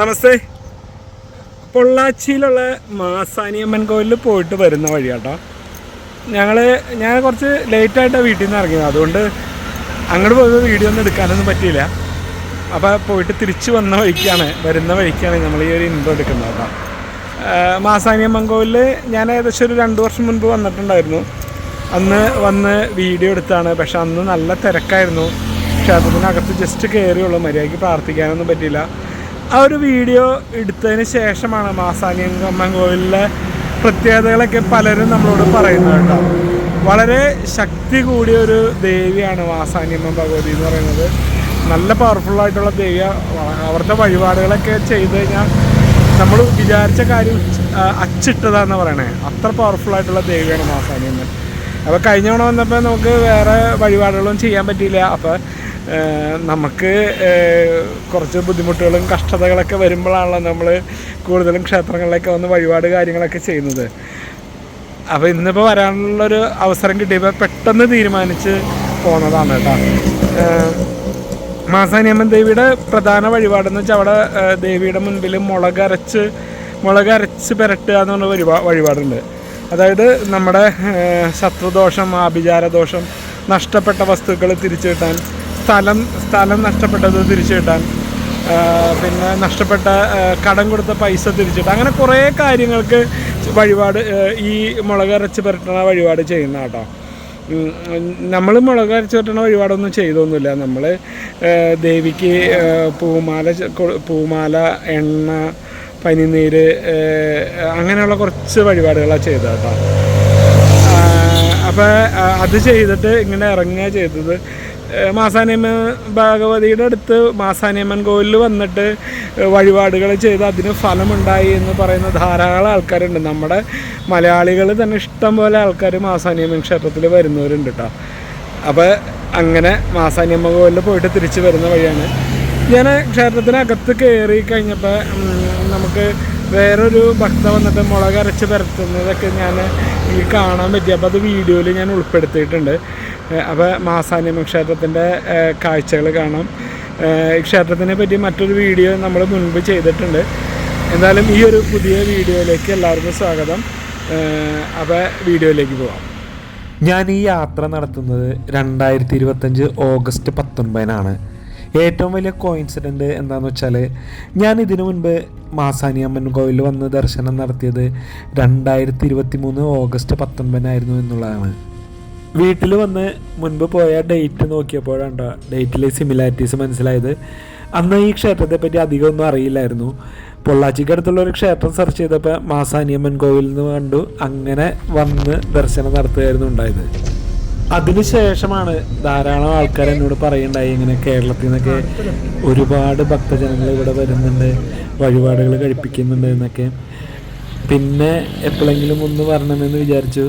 നമസ്തേ. പൊള്ളാച്ചിയിലുള്ള മാസാനിയമ്മൻ കോവിലിൽ പോയിട്ട് വരുന്ന വഴിയാട്ടോ. ഞങ്ങൾ ഞാൻ കുറച്ച് ലേറ്റായിട്ടാണ് വീട്ടിൽ നിന്ന് ഇറങ്ങിയത്. അതുകൊണ്ട് അങ്ങോട്ട് പോയത് വീഡിയോ ഒന്നും എടുക്കാനൊന്നും പറ്റിയില്ല. അപ്പോൾ പോയിട്ട് തിരിച്ചു വന്ന വഴിക്കാണ് വരുന്ന വഴിക്കാണ് നമ്മൾ ഈ ഒരു ഇൻട്രോ എടുക്കുന്നത് കേട്ടോ. മാസാനിയമ്മൻ കോവിലിൽ ഞാൻ ഏകദേശം ഒരു രണ്ട് വർഷം മുൻപ് വന്നിട്ടുണ്ടായിരുന്നു. അന്ന് വന്ന് വീഡിയോ എടുത്താണ്. പക്ഷെ അന്ന് നല്ല തിരക്കായിരുന്നു. ക്ഷേത്രത്തിനകത്ത് ജസ്റ്റ് കയറിയുള്ളൂ മര്യാദയ്ക്ക് പ്രാർത്ഥിക്കാനൊന്നും പറ്റിയില്ല. ആ ഒരു വീഡിയോ എടുത്തതിന് ശേഷമാണ് മാസാനിയങ്കമ്മൻ കോവിലിലെ പ്രത്യേകതകളൊക്കെ പലരും നമ്മളോട് പറയുന്നത് കേട്ടോ. വളരെ ശക്തി കൂടിയ ഒരു ദേവിയാണ് മാസാനിയമ്മൻ ഭഗവതി എന്ന് പറയുന്നത്. നല്ല പവർഫുള്ളായിട്ടുള്ള ദേവിയാണ് അവരുടെ വഴിപാടുകളൊക്കെ ചെയ്ത് കഴിഞ്ഞാൽ നമ്മൾ വിചാരിച്ച കാര്യം അച്ചിട്ടതാന്ന് പറയണേ. അത്ര പവർഫുൾ ആയിട്ടുള്ള ദേവിയാണ് മാസാനിയമ്മൻ അപ്പോൾ കഴിഞ്ഞ തവണ വന്നപ്പോൾ നമുക്ക് വേറെ വഴിപാടുകളൊന്നും ചെയ്യാൻ പറ്റിയില്ല. അപ്പോൾ നമുക്ക് കുറച്ച് ബുദ്ധിമുട്ടുകളും കഷ്ടതകളൊക്കെ വരുമ്പോഴാണല്ലോ നമ്മൾ കൂടുതലും ക്ഷേത്രങ്ങളിലൊക്കെ വന്ന് വഴിപാട് കാര്യങ്ങളൊക്കെ ചെയ്യുന്നത്. അപ്പോൾ ഇന്നിപ്പോൾ വരാനുള്ളൊരു അവസരം കിട്ടിയപ്പോൾ പെട്ടെന്ന് തീരുമാനിച്ച് പോന്നതാണ് കേട്ടോ. മാസാനിയമ്മൻ ദേവിയുടെ പ്രധാന വഴിപാടെന്ന് വെച്ചാൽ അവിടെ ദേവിയുടെ മുൻപിൽ മുളകരച്ച് മുളകരച്ച് പുരട്ടുക എന്ന് പറഞ്ഞ വഴിപാ വഴിപാടുണ്ട്. അതായത് നമ്മുടെ ശത്രുദോഷം ആഭിചാരദോഷം നഷ്ടപ്പെട്ട വസ്തുക്കൾ തിരിച്ചു കിട്ടാൻ സ്ഥലം സ്ഥലം നഷ്ടപ്പെട്ടത് തിരിച്ചു കിട്ടാൻ പിന്നെ നഷ്ടപ്പെട്ട കടം കൊടുത്ത പൈസ തിരിച്ചിട്ട് അങ്ങനെ കുറേ കാര്യങ്ങൾക്ക് വഴിപാട് ഈ മുളക് അരച്ച് പുരട്ടണ വഴിപാട് ചെയ്യുന്ന കേട്ടോ. നമ്മൾ മുളക് അരച്ച് പുരട്ടണ വഴിപാടൊന്നും ചെയ്തൊന്നുമില്ല. നമ്മൾ ദേവിക്ക് പൂമാല പൂമാല എണ്ണ പനിനീര് അങ്ങനെയുള്ള കുറച്ച് വഴിപാടുകളാണ് ചെയ്തത് കേട്ടോ. അപ്പോൾ അത് ചെയ്തിട്ട് ഇങ്ങനെ ഇറങ്ങുക ചെയ്തത്. മാസാനിയമ്മ ഭഗവതിയുടെ അടുത്ത് മാസാനിയമ്മൻ കോവിലിൽ വന്നിട്ട് വഴിപാടുകൾ ചെയ്ത് അതിന് ഫലമുണ്ടായി എന്ന് പറയുന്ന ധാരാളം ആൾക്കാരുണ്ട്. നമ്മുടെ മലയാളികൾ തന്നെ ഇഷ്ടം പോലെ ആൾക്കാർ മാസാനിയമ്മൻ ക്ഷേത്രത്തിൽ വരുന്നവരുണ്ട് കേട്ടോ അപ്പോൾ അങ്ങനെ മാസാനിയമ്മ കോവിലിൽ പോയിട്ട് തിരിച്ചു വരുന്ന വഴിയാണ്. ഞാൻ ക്ഷേത്രത്തിനകത്ത് കയറി കഴിഞ്ഞപ്പോൾ നമുക്ക് വേറൊരു ഭക്ത വന്നിട്ട് മുളക് അരച്ച് പരത്തുന്നതൊക്കെ ഞാൻ ഈ കാണാൻ പറ്റി. അപ്പോൾ അത് വീഡിയോയിൽ ഞാൻ ഉൾപ്പെടുത്തിയിട്ടുണ്ട്. അപ്പോൾ മാസാന്യമ ക്ഷേത്രത്തിന്റെ കാഴ്ചകൾ കാണാം. ഈ ക്ഷേത്രത്തിനെ പറ്റി മറ്റൊരു വീഡിയോ നമ്മൾ മുൻപ് ചെയ്തിട്ടുണ്ട്. എന്തായാലും ഈ ഒരു പുതിയ വീഡിയോയിലേക്ക് എല്ലാവർക്കും സ്വാഗതം. അപ്പോൾ വീഡിയോയിലേക്ക് പോവാം. ഞാൻ ഈ യാത്ര നടത്തുന്നത് രണ്ടായിരത്തി ഇരുപത്തഞ്ച് ഓഗസ്റ്റ് പത്തൊൻപതിനാണ്. ഏറ്റവും വലിയ കോയിൻസിഡന്റ് എന്താണെന്ന് വെച്ചാൽ ഞാൻ ഇതിനു മുൻപ് മാസാനിയമ്മൻ കോവിൽ വന്ന് ദർശനം നടത്തിയത് രണ്ടായിരത്തി ഇരുപത്തി മൂന്ന് ഓഗസ്റ്റ് പത്തൊൻപതിനായിരുന്നു എന്നുള്ളതാണ്. വീട്ടിൽ വന്ന് മുൻപ് പോയ ഡേറ്റ് നോക്കിയപ്പോഴാണ് ഡേറ്റിലെ സിമിലാരിറ്റീസ് മനസ്സിലായത്. അന്ന് ഈ ക്ഷേത്രത്തെ പറ്റി അധികമൊന്നും അറിയില്ലായിരുന്നു. പൊള്ളാച്ചിക്ക് അടുത്തുള്ള ഒരു ക്ഷേത്രം സെർച്ച് ചെയ്തപ്പോൾ മാസാനിയമ്മൻ കോവിൽ നിന്ന് കണ്ടു. അങ്ങനെ വന്ന് ദർശനം നടത്തുകയായിരുന്നു ഉണ്ടായത്. അതിനുശേഷമാണ് ധാരാളം ആൾക്കാർ എന്നോട് പറയുണ്ടായി ഇങ്ങനെ കേരളത്തിൽ നിന്നൊക്കെ ഒരുപാട് ഭക്തജനങ്ങൾ ഇവിടെ വരുന്നുണ്ട് വഴിപാടുകൾ കഴിപ്പിക്കുന്നുണ്ട് എന്നൊക്കെ. പിന്നെ എപ്പോഴെങ്കിലും ഒന്ന് വരണമെന്ന് വിചാരിച്ചു.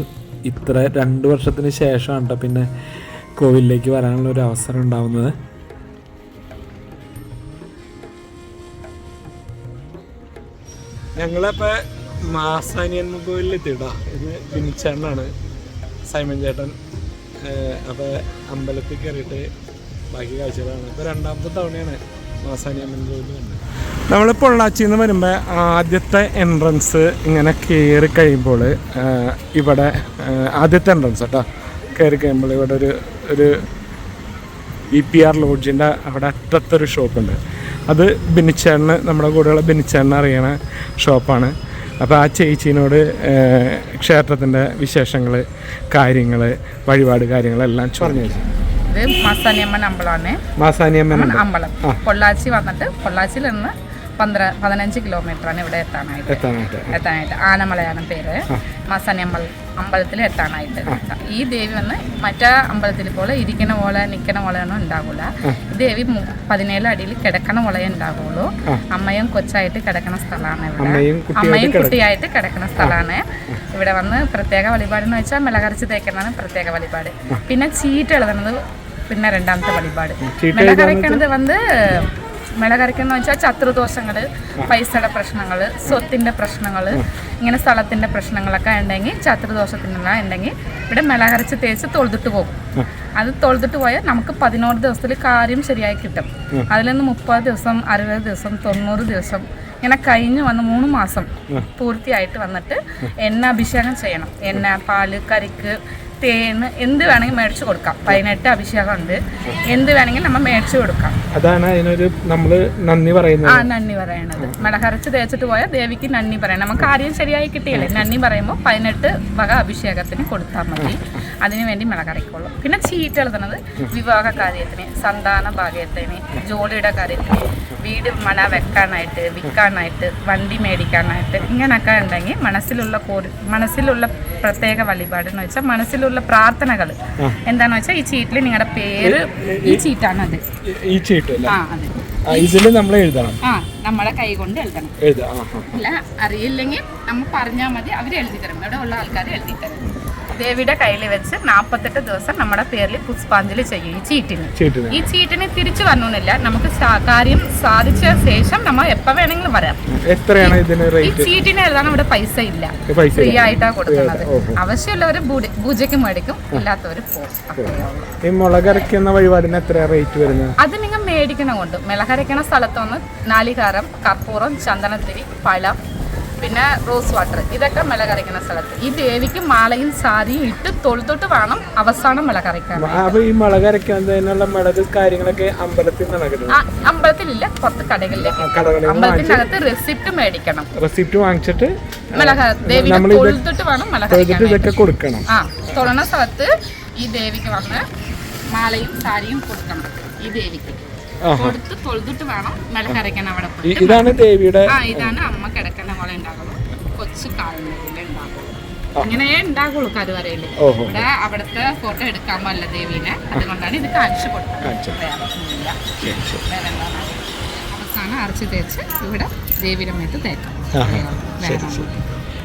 ഇത്ര രണ്ട് വർഷത്തിന് ശേഷമാണ് കേട്ടോ പിന്നെ കോവിലിലേക്ക് വരാനുള്ള ഒരു അവസരം ഉണ്ടാവുന്നത്. ഞങ്ങളിപ്പോൾ മാസാനിയൻ കോവിലിൽ എത്തിയിട്ടാ ഇത് ബിനിച്ചേട്ടനാണ്. സൈമൻ ചേട്ടൻ. അപ്പോൾ അമ്പലത്തിൽ കയറിയിട്ട് ബാക്കി കാഴ്ചകളാണ്. ഇപ്പോൾ രണ്ടാമത്തെ തവണയാണ് മാസാനിയമ്മൻ കോവിൽ കണ്ടത് നമ്മൾ പൊള്ളാച്ചിയിൽ നിന്ന് വരുമ്പോൾ ആദ്യത്തെ എൻട്രൻസ് ഇങ്ങനെ കയറി കഴിയുമ്പോൾ ഇവിടെ ആദ്യത്തെ എൻട്രൻസ് കേട്ടോ കയറി കഴിയുമ്പോൾ ഇവിടെ ഒരു ഒരു ഇ പി ആർ ലോഡ്ജിന്റെ അവിടെ അറ്റത്തൊരു ഷോപ്പുണ്ട് അത് ബിനിച്ചേട്ടന് നമ്മുടെ കൂടെയുള്ള ബിനിച്ചേട്ടനെ അറിയണ ഷോപ്പാണ് അപ്പോൾ ആ ചേച്ചീനോട് ക്ഷേത്രത്തിന്റെ വിശേഷങ്ങൾ കാര്യങ്ങൾ വഴിപാട് കാര്യങ്ങളെല്ലാം പറഞ്ഞു വെച്ചു ഇത് മാസാനിയമ്മൻ അമ്പലമാണ്. മാസാനിയമ്മൻ അമ്പലം. പൊള്ളാച്ചി വന്നിട്ട് പൊള്ളാച്ചിയിൽ നിന്ന് പന്ത്ര പതിനഞ്ച് കിലോമീറ്റർ ആണ് ഇവിടെ എത്താനായിട്ട്. എത്താനായിട്ട്. ആനമലയാണ് പേര്. മസനമ്മൾ അമ്പലത്തിൽ എത്താനായിട്ട്. ഈ ദേവി വന്ന് മറ്റേ അമ്പലത്തിൽ പോലെ ഇരിക്കണ പോലെ നിൽക്കണ പോലെയൊന്നും ഉണ്ടാകൂല ദേവി പതിനേഴ് അടിയിൽ കിടക്കണ പോലെ ഉണ്ടാകുള്ളൂ അമ്മയും കൊച്ചായിട്ട് കിടക്കണ സ്ഥലമാണ് ഇവിടെ. അമ്മയും കുട്ടിയായിട്ട് കിടക്കണ സ്ഥലമാണ്. ഇവിടെ വന്ന് പ്രത്യേക വഴിപാട് എന്ന് വെച്ചാൽ മിളകരച്ച് തേക്കുന്നതാണ് പ്രത്യേക വഴിപാട്. പിന്നെ ചീറ്റ് എഴുതണത് പിന്നെ രണ്ടാമത്തെ വഴിപാട്. ചീട്ട് മിളകരയ്ക്കണത് വന്ന് മിളകരയ്ക്കെന്ന് വെച്ചാൽ ശത്രുദോഷങ്ങൾ പൈസയുടെ പ്രശ്നങ്ങൾ സ്വത്തിന്റെ പ്രശ്നങ്ങൾ ഇങ്ങനെ സ്ഥലത്തിന്റെ പ്രശ്നങ്ങളൊക്കെ ഉണ്ടെങ്കിൽ ശത്രുദോഷത്തിനുള്ള ഉണ്ടെങ്കിൽ ഇവിടെ മിളകരച്ച് തേച്ച് തൊഴുതിട്ട് പോകും. അത് തൊഴുതിട്ട് പോയാൽ നമുക്ക് പതിനോറ് ദിവസത്തിൽ കാര്യം ശരിയായി കിട്ടും. അതിൽ നിന്ന് മുപ്പത് ദിവസം അറുപത് ദിവസം തൊണ്ണൂറ് ദിവസം ഇങ്ങനെ കഴിഞ്ഞ് വന്ന് മൂന്ന് മാസം പൂർത്തിയായിട്ട് വന്നിട്ട് എണ്ണ അഭിഷേകം ചെയ്യണം. എണ്ണ പാൽ കരിക്ക് തേന് എന്ത് വേണമെങ്കിൽ മേടിച്ചു കൊടുക്കാം. പതിനെട്ട് അഭിഷേകം ഉണ്ട് എന്ത് വേണമെങ്കിലും നമ്മൾ മേടിച്ചു കൊടുക്കാം. അതാണ് അതിനൊരു നമ്മൾ നന്ദി പറയുന്നത്. ആ നന്ദി പറയണത്. മടഹറച്ച് തേച്ചിട്ട് പോയാൽ ദേവിക്ക് നന്ദി പറയണം. നമുക്ക് ആദ്യം ശരിയായി കിട്ടിയില്ലേ? നന്ദി പറയുമ്പോൾ പതിനെട്ട് വക അഭിഷേകത്തിന് കൊടുത്താൽ മതി. അതിനു വേണ്ടി മിളകരയ്ക്കുള്ളൂ പിന്നെ ചീറ്റ് എഴുതുന്നത് വിവാഹ കാര്യത്തിന് സന്താന ഭാഗ്യത്തിന് ജോലിയുടെ കാര്യത്തിന്. വീട് മന വെക്കാനായിട്ട് വിൽക്കാനായിട്ട് വണ്ടി മേടിക്കാനായിട്ട് ഇങ്ങനെയൊക്കെ ഉണ്ടെങ്കിൽ മനസ്സിലുള്ള കോരി മനസ്സിലുള്ള പ്രത്യേക വഴിപാട് എന്ന് വെച്ചാൽ മനസ്സിലുള്ള പ്രാർത്ഥനകൾ. എന്താണെന്ന് വെച്ചാൽ ഈ ചീട്ടിൽ നിങ്ങളുടെ പേര് ഈ ചീറ്റാണ് അത്. ഈ- ചീട്ട് അല്ലേ? ആ അതെ. ഇതിൽ നമ്മൾ എഴുതണം. ആ നമ്മളെ കൈ കൊണ്ട് എഴുതണം. അല്ല അറിയില്ലെങ്കിൽ നമ്മൾ പറഞ്ഞാൽ മതി അവർ എഴുതി തരും. ഇവിടെ ഉള്ള ആൾക്കാർ എഴുതി തരും. ദേവിയുടെ കയ്യിൽ വെച്ച് നാൽപ്പത്തെട്ട് ദിവസം നമ്മുടെ പേരിൽ പുഷ്പാഞ്ജലി ചെയ്യും ഈ ചീട്ടിന്. ചീട്ടിന്. ഈ ചീട്ടിന് തിരിച്ചു വരണമെന്നില്ല നമുക്ക് കാര്യം സാധിച്ച ശേഷം നമ്മൾ എപ്പോ വേണമെങ്കിലും വരാം. എത്രയാണ് ഇതിന് ഈ ചീറ്റിന് ചീട്ടിന് എഴുതാൻ ഇവിടെ പൈസ ഇല്ല. ഫ്രീ ആയിട്ടാണ് കൊടുക്കുന്നത്. ആവശ്യമുള്ളവർ പൂജയ്ക്ക് മേടിക്കും. ഇല്ലാത്തവർ പോകും. ഈ മുളകരയ്ക്കുന്ന വഴിപാടിന് എത്ര റേറ്റ് വരുന്നത് അത് നിങ്ങൾ മേടിക്കണ കൊണ്ട് മിളകരയ്ക്കണ സ്ഥലത്തുനിന്ന് നാലികാരം കർപ്പൂരം ചന്ദനത്തിരി പഴം പിന്നെ റോസ് വാട്ടർ. ഇതൊക്കെ മിളകരയ്ക്കണ സ്ഥലത്ത്. ഈ ദേവിക്ക് മാലയും സാരിയും ഇട്ട് തൊഴുതൊട്ട് വേണം അവസാനം മിളകരയ്ക്കാൻ അപ്പൊ ഈ മുളകരയ്ക്കുന്നതിനുള്ള മിളക് കാര്യങ്ങളൊക്കെ അമ്പലത്തിൽ അമ്പലത്തിലില്ല പുറത്ത് കടകളിലേക്ക്. അമ്പലത്തിനകത്ത് റെസിപ്റ്റ് മേടിക്കണം. റെസിപ്റ്റ് വാങ്ങിച്ചിട്ട് തൊഴുതൊട്ട് വേണം മിള ഇതൊക്കെ കൊടുക്കണം. ആ തൊഴണ സ്ഥലത്ത് ഈ ദേവിക്ക് വന്ന് മാളയും സാരിയും കൊടുക്കണം ഈ ദേവിക്ക്. കൊടുത്ത് തൊഴുതിട്ട് വേണം മിളകരയ്ക്കാൻ അവിടെ പോയി പോയിട്ട്. ഇതാണ് ദേവിയുടെ ആ ഇതാണ് അമ്മ കിടക്കുന്ന പോലെ ഉണ്ടാകുള്ളൂ കൊച്ചു കാലിലെ ഉണ്ടാകുള്ളൂ ഇങ്ങനെയേ ഉണ്ടാകുള്ളൂ കരുവറയിൽ ഇവിടെ അവിടുത്തെ ഫോട്ടോ എടുക്കാൻ പാടില്ല ദേവീനെ. അതുകൊണ്ടാണ് ഇത് കാണിച്ചു കൊടുക്കുന്നത്. വേറെ എന്താണ് അവസാനം അരച്ച് തേച്ച് ഇവിടെ ദേവിയുടെ മേത്ത് തേക്കാം.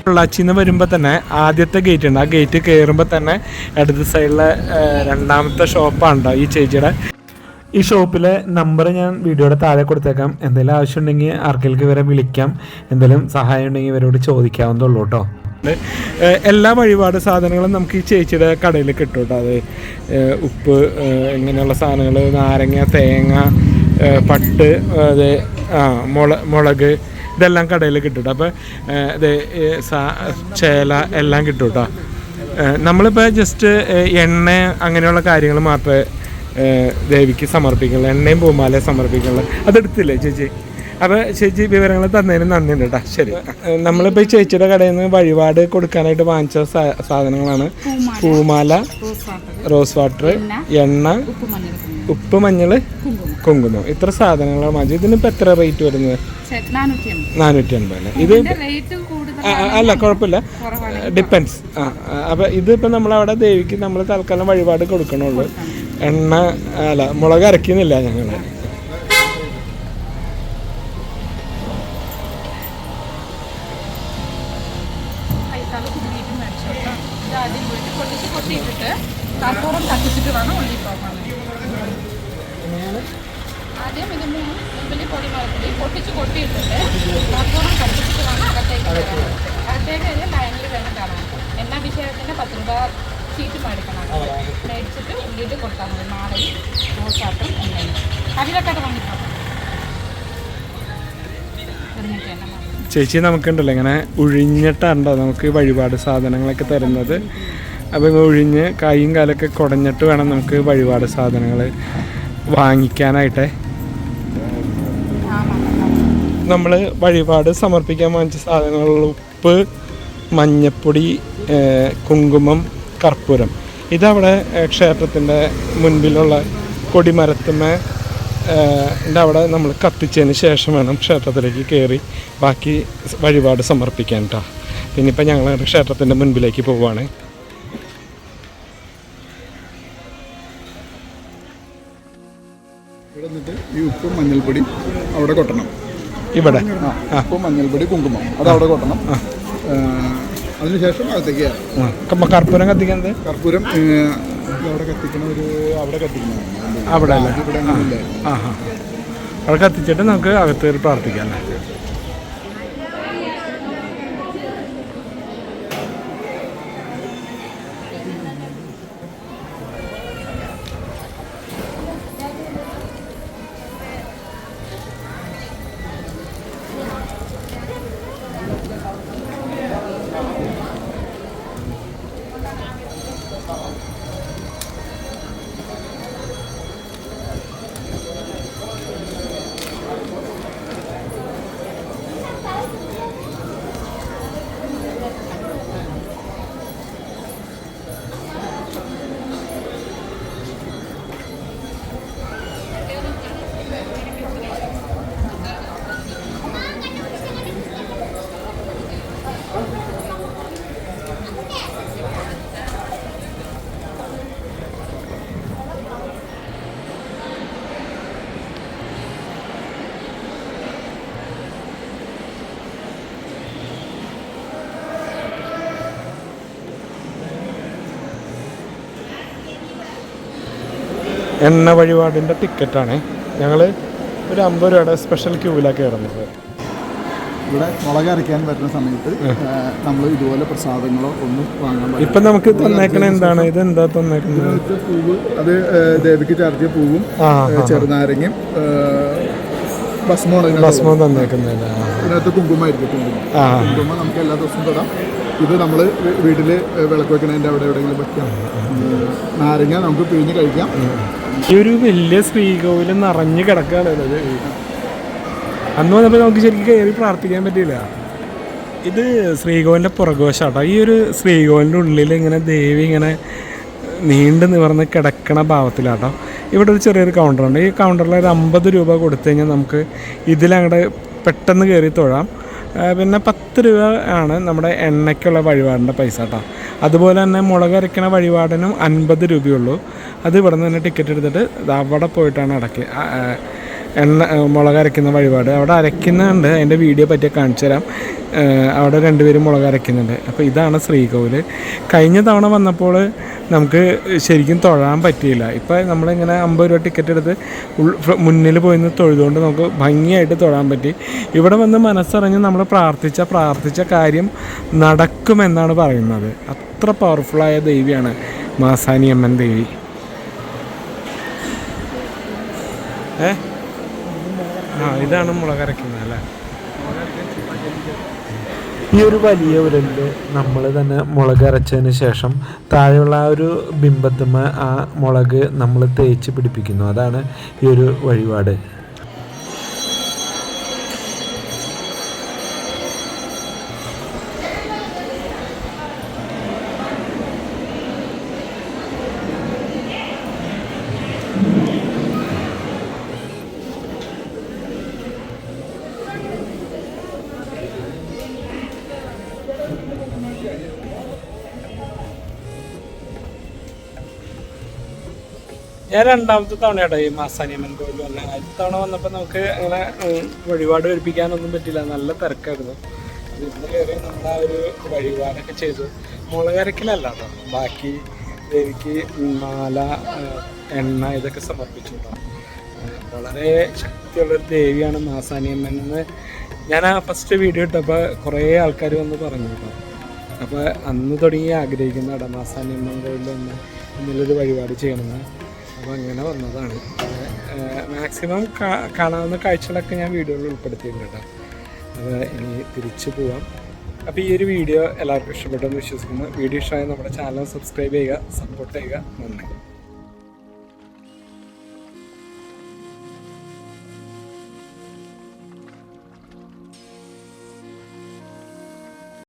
പൊള്ളാച്ചിന്ന് വരുമ്പോൾ തന്നെ ആദ്യത്തെ ഗേറ്റ് ഉണ്ട്. ആ ഗേറ്റ് കയറുമ്പോൾ തന്നെ ഇടത് സൈഡിലെ രണ്ടാമത്തെ ഷോപ്പാണ് ഈ ചേച്ചിയുടെ ഈ ഷോപ്പിലെ നമ്പർ ഞാൻ വീഡിയോയുടെ താഴെ കൊടുത്തേക്കാം. എന്തെങ്കിലും ആവശ്യം ഉണ്ടെങ്കിൽ ആർക്കെങ്കിലും ഇവരെ വിളിക്കാം. എന്തെങ്കിലും സഹായം ഉണ്ടെങ്കിൽ ഇവരോട് ചോദിക്കാവുന്നതുള്ളൂ കേട്ടോ. എല്ലാ വഴിപാട് സാധനങ്ങളും നമുക്ക് ഈ ചേച്ചിയുടെ കടയിൽ കിട്ടും കേട്ടോ. അത് ഉപ്പ് ഇങ്ങനെയുള്ള സാധനങ്ങൾ നാരങ്ങ തേങ്ങ പട്ട് അത് ആ മുള മുളക് ഇതെല്ലാം കടയിൽ കിട്ടും കേട്ടോ. അപ്പോൾ ഇത് ചേല എല്ലാം കിട്ടും കേട്ടോ. നമ്മളിപ്പോൾ ജസ്റ്റ് എണ്ണ അങ്ങനെയുള്ള കാര്യങ്ങൾ മാത്രമേ ദേവിക്ക് സമർപ്പിക്കുന്നത് എണ്ണയും പൂമാലയും സമർപ്പിക്കുന്നത് അതെടുത്തില്ലേ ചേച്ചി? അപ്പോൾ ചേച്ചി വിവരങ്ങൾ തന്നതിന് നന്ദിയുണ്ട് കേട്ടോ. ശരി. നമ്മളിപ്പോൾ ഈ ചേച്ചിയുടെ കടയിൽ നിന്ന് വഴിപാട് കൊടുക്കാനായിട്ട് വാങ്ങിച്ച സാധനങ്ങളാണ് പൂമാല റോസ് വാട്ടർ എണ്ണ ഉപ്പ് മഞ്ഞൾ കുങ്കുമം. ഇത്ര സാധനങ്ങളാണ് വാങ്ങിച്ചത്. ഇതിനിപ്പോൾ എത്ര റേറ്റ് വരുന്നത്? നാനൂറ്റി അൻപത് അല്ലേ ഇത് അല്ല കുഴപ്പമില്ല. ഡിപ്പെൻസ് ആ അപ്പോൾ ഇതിപ്പോൾ നമ്മളവിടെ ദേവിക്ക് നമ്മൾ തൽക്കാലം വഴിപാട് കൊടുക്കണുള്ളൂ. എണ്ണ അല്ല മുളക് അരക്കുന്നില്ല ഞങ്ങൾ എന്നാ വിഷയത്തിന്റെ പത്ത് രൂപ ചീറ്റ് മേടിക്കണം. മേടിച്ചിട്ട് ഉള്ളിയിട്ട് കൊടുത്താൽ മതി. മാലയും റോസാട്ടും എണ്ണയും. അതിലൊക്കെ വാങ്ങിക്കണം എണ്ണ മാറി. ചേച്ചി നമുക്കുണ്ടല്ലോ ഇങ്ങനെ ഉഴിഞ്ഞിട്ടാണ്ടോ നമുക്ക് വഴിപാട് സാധനങ്ങളൊക്കെ തരുന്നത്. അപ്പം ഇങ്ങ് ഒഴിഞ്ഞ് കൈയും കാലൊക്കെ കുടഞ്ഞിട്ട് വേണം നമുക്ക് വഴിപാട് സാധനങ്ങൾ വാങ്ങിക്കാനായിട്ടേ. നമ്മൾ വഴിപാട് സമർപ്പിക്കാൻ വാങ്ങിച്ച സാധനങ്ങൾ ഉപ്പ് മഞ്ഞപ്പൊടി കുങ്കുമം കർപ്പൂരം. ഇതവിടെ ക്ഷേത്രത്തിന്റെ മുൻപിലുള്ള കൊടിമരത്തുമേ അവിടെ നമ്മൾ കത്തിച്ചതിന് ശേഷം വേണം ക്ഷേത്രത്തിലേക്ക് കയറി ബാക്കി വഴിപാട് സമർപ്പിക്കാൻ കേട്ടോ പിന്നെ ഇപ്പം ഞങ്ങൾ ക്ഷേത്രത്തിന്റെ മുൻപിലേക്ക് പോവുകയാണ് ഇവിടെ നിന്നിട്ട് ഈ ഉപ്പും മഞ്ഞൾപ്പൊടി അവിടെ കൊട്ടണം. ഇവിടെ. ഉപ്പും മഞ്ഞൾപ്പൊടി കുങ്കുമം. അത് അവിടെ കൊട്ടണം അതിനുശേഷം അകത്തേക്ക് കർപ്പൂരം കത്തിക്കുന്നത് കർപ്പൂരം അവിടെ കത്തിക്കണ ഒരു അവിടെ കത്തിക്കണം അവിടെ അല്ലേ? അവിടെ കത്തിച്ചിട്ട് നമുക്ക് അകത്ത് പ്രാർത്ഥിക്കാം അല്ലേ? എണ്ണ വഴിപാടിന്റെ ടിക്കറ്റാണ്. ഞങ്ങൾ ഒരു അമ്പത് രൂപയുടെ സ്പെഷ്യൽ ക്യൂവിലാണ് കയറുന്നത്. ഇവിടെ മുളക് അരയ്ക്കാൻ പറ്റുന്ന സമയത്ത് നമ്മൾ ഇതുപോലെ പ്രസാദങ്ങളോ ഒന്നും വാങ്ങാൻ പാടില്ല. ഇപ്പം നമുക്ക് തന്നേക്കണ എന്താണ്? ഇത് എന്താ തന്നേക്കുന്നത് പൂവ് അത് ദേവിക്ക് ചാർത്തിയ പൂവും ചെറുനാരങ്ങയും ഭസ്മമാണ് ഭസ്മം തന്നേക്കുന്നത്. ഇതിനകത്ത് കുങ്കുമായിരിക്കും കുങ്കുമം കുങ്കുമം നമുക്ക് എല്ലാ ദിവസവും തൊടാം. ഇത് നമ്മൾ വീട്ടിൽ വിളക്ക് വെക്കണതിന്റെ അവിടെ എവിടെയെങ്കിലും വെക്കാം. ഉം, നാരങ്ങ നമുക്ക് പിഴിഞ്ഞ് കഴിക്കാം. ഈ ഒരു വലിയ ശ്രീകോവിൽ നിറഞ്ഞു കിടക്കുകയാണ് അന്ന് വന്നപ്പോൾ നമുക്ക് ശരിക്കും കയറി പ്രാർത്ഥിക്കാൻ പറ്റിയില്ല. ഇത് ശ്രീകോവിലിന്റെ പുറകുവശാട്ടോ. ഈ ഒരു ശ്രീകോവിലിന്റെ ഉള്ളിൽ ഇങ്ങനെ ദേവി ഇങ്ങനെ നീണ്ടു നിവർന്ന് കിടക്കണ ഭാവത്തിലാട്ടോ. ഇവിടെ ഒരു ചെറിയൊരു കൗണ്ടറുണ്ട് ഈ കൗണ്ടറിൽ ഒരു അമ്പത് രൂപ കൊടുത്തു കഴിഞ്ഞാൽ നമുക്ക് ഇതിലങ്ങോട്ട് പെട്ടെന്ന് കയറി തൊഴാം. പിന്നെ പത്ത് രൂപ ആണ് നമ്മുടെ എണ്ണയ്ക്കുള്ള വഴിപാടിന്റെ പൈസ കേട്ടോ. അതുപോലെ തന്നെ മുളക് അരയ്ക്കണ വഴിപാടിനും അൻപത് രൂപയുള്ളൂ അത് ഇവിടെ നിന്ന് തന്നെ ടിക്കറ്റ് എടുത്തിട്ട് അവിടെ പോയിട്ടാണ് ആ, എണ്ണ മുളക് അരയ്ക്കുന്ന വഴിപാട്. അവിടെ അരയ്ക്കുന്നുണ്ട്. അതിന്റെ വീഡിയോ പറ്റിയ കാണിച്ചു തരാം. അവിടെ രണ്ടുപേരും മുളക് അരയ്ക്കുന്നുണ്ട്. അപ്പോൾ ഇതാണ് ശ്രീകോവിൽ കഴിഞ്ഞ തവണ വന്നപ്പോൾ നമുക്ക് ശരിക്കും തൊഴാൻ പറ്റിയില്ല. ഇപ്പോൾ നമ്മളിങ്ങനെ അമ്പത് രൂപ ടിക്കറ്റ് എടുത്ത് മുന്നിൽ പോയി നിന്ന് തൊഴുതുകൊണ്ട് നമുക്ക് ഭംഗിയായിട്ട് തൊഴാൻ പറ്റി. ഇവിടെ വന്ന് മനസ്സറിഞ്ഞ് നമ്മൾ പ്രാർത്ഥിച്ച പ്രാർത്ഥിച്ച കാര്യം നടക്കുമെന്നാണ് പറയുന്നത്. അത്ര പവർഫുള്ളായ ദേവിയാണ് മാസാനിയമ്മൻ ദേവി. ഏ? ആ ഇതാണ് മുളകരക്കുന്നത് അല്ലേ? ഈ ഒരു വലിയ ഉരലിൽ നമ്മൾ തന്നെ മുളക് അരച്ചതിന് ശേഷം താഴെയുള്ള ആ ഒരു ബിംബത്തുമ്മ ആ മുളക് നമ്മൾ തേച്ച് പിടിപ്പിക്കുന്നു. അതാണ് ഈ ഒരു വഴിപാട്. ഞാൻ രണ്ടാമത്തെ തവണയാട്ടോ ഈ മാസാനിയമ്മൻ കോവിൽ വന്നെ. ആദ്യ തവണ വന്നപ്പോൾ നമുക്ക് അങ്ങനെ വഴിപാട് കഴിപ്പിക്കാനൊന്നും പറ്റില്ല. നല്ല തിരക്കായിരുന്നു. ഇന്ന് കയറി നമ്മുടെ ആ ഒരു വഴിപാടൊക്കെ ചെയ്തു. മുളകരക്കിലല്ല ബാക്കി ദേവിക്ക് മാല എണ്ണ ഇതൊക്കെ സമർപ്പിച്ചു വളരെ ശക്തിയുള്ളൊരു ദേവിയാണ് മാസാനിയമ്മൻ എന്ന് ഞാൻ ആ ഫസ്റ്റ് വീഡിയോ ഇട്ടപ്പോൾ കുറേ ആൾക്കാർ വന്ന് പറഞ്ഞു കേട്ടോ അപ്പോൾ അന്ന് തുടങ്ങി ആഗ്രഹിക്കുന്ന ഇടമാസാനിയമ്മൻ കോവിലിൽ ഒന്ന് ഇന്നലൊരു വഴിപാട് ചെയ്യണമെന്ന് അപ്പോൾ അങ്ങനെ വന്നതാണ് മാക്സിമം കാണാവുന്ന കാഴ്ചകളൊക്കെ ഞാൻ വീഡിയോയിൽ ഉൾപ്പെടുത്തിയിട്ടുണ്ട് അത് ഇനി തിരിച്ചു പോവാം. അപ്പോൾ ഈ ഒരു വീഡിയോ എല്ലാവർക്കും ഇഷ്ടപ്പെട്ടെന്ന് വിശ്വസിക്കുന്നു. വീഡിയോ ഇഷ്ടമായ നമ്മുടെ ചാനൽ സബ്സ്ക്രൈബ് ചെയ്യുക സപ്പോർട്ട് ചെയ്യുക. നന്ദി.